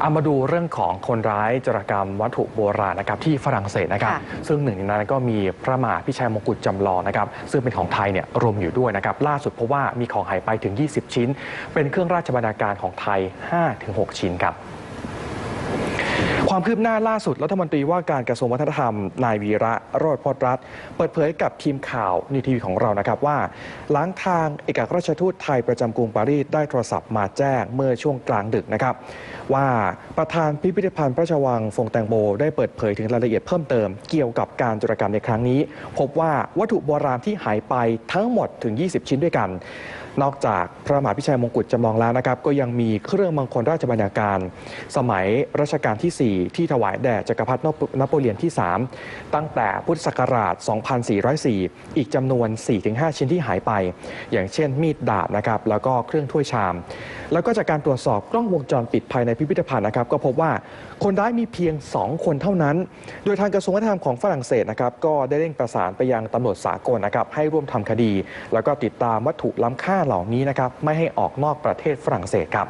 เอามาดูเรื่องของคนร้ายจารกรรมวัตถุโบราณนะครับที่ฝรั่งเศสนะครับค่ะซึ่งหนึ่งในนั้นก็มีพระมหาพิชัยมงกุฎจำลองนะครับซึ่งเป็นของไทยเนี่ยรวมอยู่ด้วยนะครับล่าสุดเพราะว่ามีของหายไปถึง 20 ชิ้น เป็นเครื่องราชบรรณาการของไทย 5-6 ชิ้นครับ ความคืบหน้าล่าสุดรัฐมนตรีว่าการกระทรวงวัฒนธรรม นายวีระโรจน์พจน์รัฐ เปิดเผยกับทีมข่าวนีทีวีของเรานะครับว่า หลังทางเอกอัครราชทูตไทยประจำกรุงปารีสได้โทรศัพท์มาแจ้งเมื่อช่วงกลางดึกนะครับ ว่าประธานพิพิธภัณฑ์พระราชวังฟงแตงโมได้เปิดเผยถึงรายละเอียดเพิ่มเติมเกี่ยวกับการจารกรรมในครั้งนี้ พบว่าวัตถุโบราณที่หายไปทั้งหมดถึง 20 ชิ้นด้วยกัน นอกจากพระมหาพิชัยมงกุฎจำลองแล้วนะครับ ก็ยังมีเครื่องมงคลราชบรรณาการ สมัยรัชกาลที่4 ที่ถวายแด่จักรพรรดินโปเลียนที่ 3 ตั้งแต่พุทธศักราช 2404 อีกจำนวน 4-5 ชิ้นที่หายไป อย่างเช่นมีดดาบนะครับแล้วก็เครื่องถ้วยชาม แล้วก็จากการตรวจสอบกล้องวงจรปิดภายในพิพิธภัณฑ์นะครับก็พบว่าคนร้ายมีเพียง 2 คนเท่านั้น โดยทางกระทรวงวัฒนธรรมของฝรั่งเศสนะครับก็ได้เร่งประสานไปยังตำรวจสากลนะครับให้ร่วมทำคดี แล้วก็ติดตามวัตถุล้ำค่าเหล่านี้นะครับไม่ให้ออกนอกประเทศฝรั่งเศสครับ